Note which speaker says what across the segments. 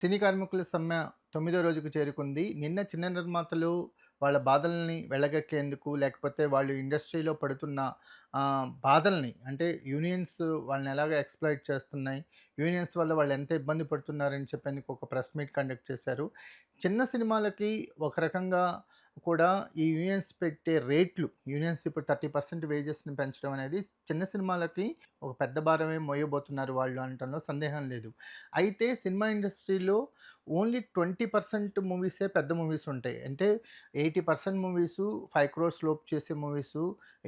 Speaker 1: సినీ కార్మికుల సమ్మె తొమ్మిదో రోజుకు చేరుకుంది. నిన్న చిన్న నిర్మాతలు వాళ్ళ బాధల్ని వెళ్ళగక్కేందుకు, లేకపోతే వాళ్ళు ఇండస్ట్రీలో పడుతున్న బాధల్ని అంటే యూనియన్స్ వాళ్ళని ఎలాగ ఎక్స్‌ప్లాయిట్ చేస్తున్నాయి, యూనియన్స్ వల్ల వాళ్ళు ఎంత ఇబ్బంది పడుతున్నారని చెప్పేందుకు ఒక ప్రెస్ మీట్ కండక్ట్ చేశారు. చిన్న సినిమాలకి ఒక రకంగా కూడా ఈ యూనియన్స్ పెట్టే రేట్లు యూనియన్స్ ఇప్పుడు 30% వేజెస్‌ని పెంచడం అనేది చిన్న సినిమాలకి ఒక పెద్ద భారమే మోయబోతున్నారు వాళ్ళు అనటంలో సందేహం లేదు. అయితే సినిమా ఇండస్ట్రీలో ఓన్లీ 20% మూవీసే పెద్ద మూవీస్ ఉంటాయి. అంటే eighty percent movies five crores లోపు చేసే మూవీస్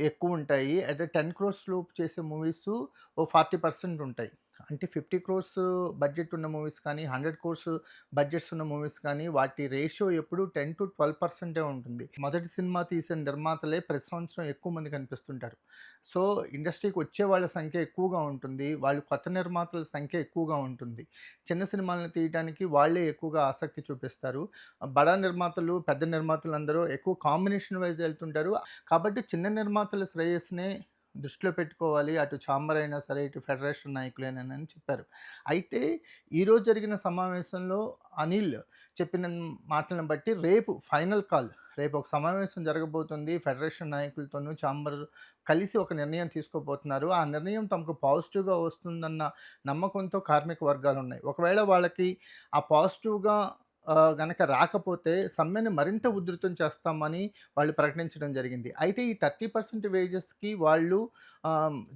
Speaker 1: ఎక్కువ ఉంటాయి అయితే 10 క్రోర్స్ లోపు చేసే మూవీస్ ఓ 40% ఉంటాయి. అంటే 50 క్రోర్స్ బడ్జెట్ ఉన్న మూవీస్ కానీ, 100 క్రోర్స్ బడ్జెట్స్ ఉన్న మూవీస్ కానీ వాటి రేషియో ఎప్పుడు 10-12% ఉంటుంది. మొదటి సినిమా తీసిన నిర్మాతలే ప్రతి సంవత్సరం ఎక్కువ మంది కనిపిస్తుంటారు. సో, ఇండస్ట్రీకి వచ్చే వాళ్ళ సంఖ్య ఎక్కువగా ఉంటుంది. వాళ్ళు కొత్త నిర్మాతల సంఖ్య ఎక్కువగా ఉంటుంది. చిన్న సినిమాలను తీయటానికి వాళ్ళే ఎక్కువగా ఆసక్తి చూపిస్తారు. బడా నిర్మాతలు, పెద్ద నిర్మాతలు అందరూ ఎక్కువ కాంబినేషన్ వైజ్ వెళ్తుంటారు. కాబట్టి చిన్న నిర్మాతల శ్రేయస్నే దృష్టిలో పెట్టుకోవాలి. అటు ఛాంబర్ అయినా సరే, ఇటు ఫెడరేషన్ నాయకులేనని చెప్పారు. అయితే ఈరోజు జరిగిన సమావేశంలో అనిల్ చెప్పిన మాటలను బట్టి రేపు ఫైనల్ కాల్ రేపు ఒక సమావేశం జరగబోతుంది. ఫెడరేషన్ నాయకులతోనూ, ఛాంబర్ కలిసి ఒక నిర్ణయం తీసుకోబోతున్నారు. ఆ నిర్ణయం తమకు పాజిటివ్‌గా వస్తుందన్న నమ్మకంతో కార్మిక వర్గాలు ఉన్నాయి ఒకవేళ వాళ్ళకి ఆ పాజిటివ్‌గా గనక రాకపోతే సమ్మెను మరింత ఉధృతం చేస్తామని వాళ్ళు ప్రకటించడం జరిగింది. అయితే ఈ 30% వేజెస్‌కి వాళ్ళు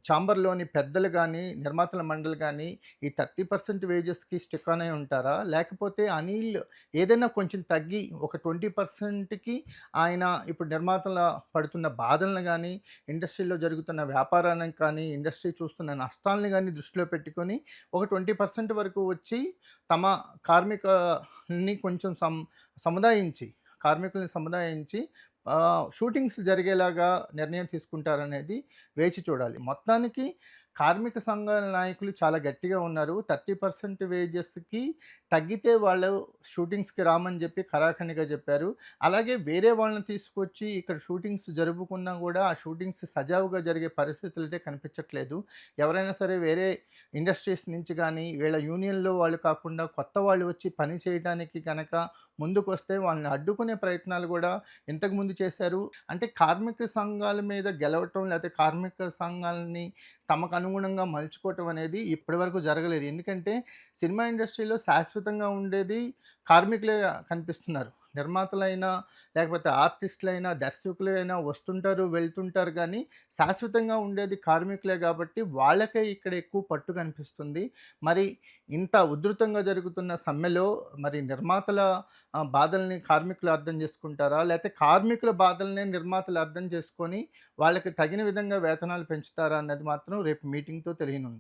Speaker 1: ఛాంబర్‌లోని పెద్దలు కానీ నిర్మాతల మండలి కానీ ఈ 30% వేజెస్‌కి స్టిక్ అనే ఉంటారా? లేకపోతే అనిల్ ఏదైనా కొంచెం తగ్గి ఒక ట్వంటీ పర్సెంట్కి ఆయన ఇప్పుడు నిర్మాతల పడుతున్న బాధలను కానీ ఇండస్ట్రీలో జరుగుతున్న వ్యాపారాన్ని కానీ, ఇండస్ట్రీ చూస్తున్న నష్టాలను కానీ దృష్టిలో పెట్టుకొని ఒక 20% వరకు వచ్చి తమ కార్మిక కార్మికుల్ని కొంచెం సం సముదాయించి కార్మికుల్ని సముదాయించి షూటింగ్స్ జరిగేలాగా నిర్ణయం తీసుకుంటారనేది వేచి చూడాలి. మొత్తానికి కార్మిక సంఘాల నాయకులు చాలా గట్టిగా ఉన్నారు. 30% వేజెస్‌కి తగ్గితే వాళ్ళు షూటింగ్స్‌కి రామని చెప్పి ఖరాఖండిగా చెప్పారు. అలాగే వేరే వాళ్ళని తీసుకొచ్చి ఇక్కడ షూటింగ్స్ జరుపుకున్నా కూడా ఆ షూటింగ్స్ సజావుగా జరిగే పరిస్థితులైతే కనిపించట్లేదు. ఎవరైనా సరే వేరే ఇండస్ట్రీస్ నుంచి కానీ వీళ్ళ యూనియన్‌లో వాళ్ళు కాకుండా కొత్త వాళ్ళు వచ్చి పని చేయడానికి కనుక ముందుకు ముందుకొస్తే వాళ్ళని అడ్డుకునే ప్రయత్నాలు కూడా ఇంతకుముందు చేశారు. అంటే కార్మిక సంఘాల మీద గెలవటం లేకపోతే కార్మిక సంఘాలని తమకు అనుగుణంగా మలుచుకోవటం అనేది ఇప్పటివరకు జరగలేదు. ఎందుకంటే సినిమా ఇండస్ట్రీలో శాశ్వతంగా ఉండేది కార్మికులే కనిపిస్తున్నారు. నిర్మాతలైనా, లేకపోతే ఆర్టిస్టులైనా, దర్శకులైనా వస్తుంటారు, వెళ్తుంటారు కానీ శాశ్వతంగా ఉండేది కార్మికులే కాబట్టి వాళ్ళకే ఇక్కడ ఎక్కువ పట్టు కనిపిస్తుంది. మరి ఇంత ఉధృతంగా జరుగుతున్న సమ్మెలో మరి నిర్మాతల బాధల్ని కార్మికులు అర్థం చేసుకుంటారా? లేకపోతే కార్మికుల బాధల్నే నిర్మాతలు అర్థం చేసుకొని వాళ్ళకి తగిన విధంగా వేతనాలు పెంచుతారా అన్నది మాత్రం రేపు మీటింగ్‌తో తెలియనుంది.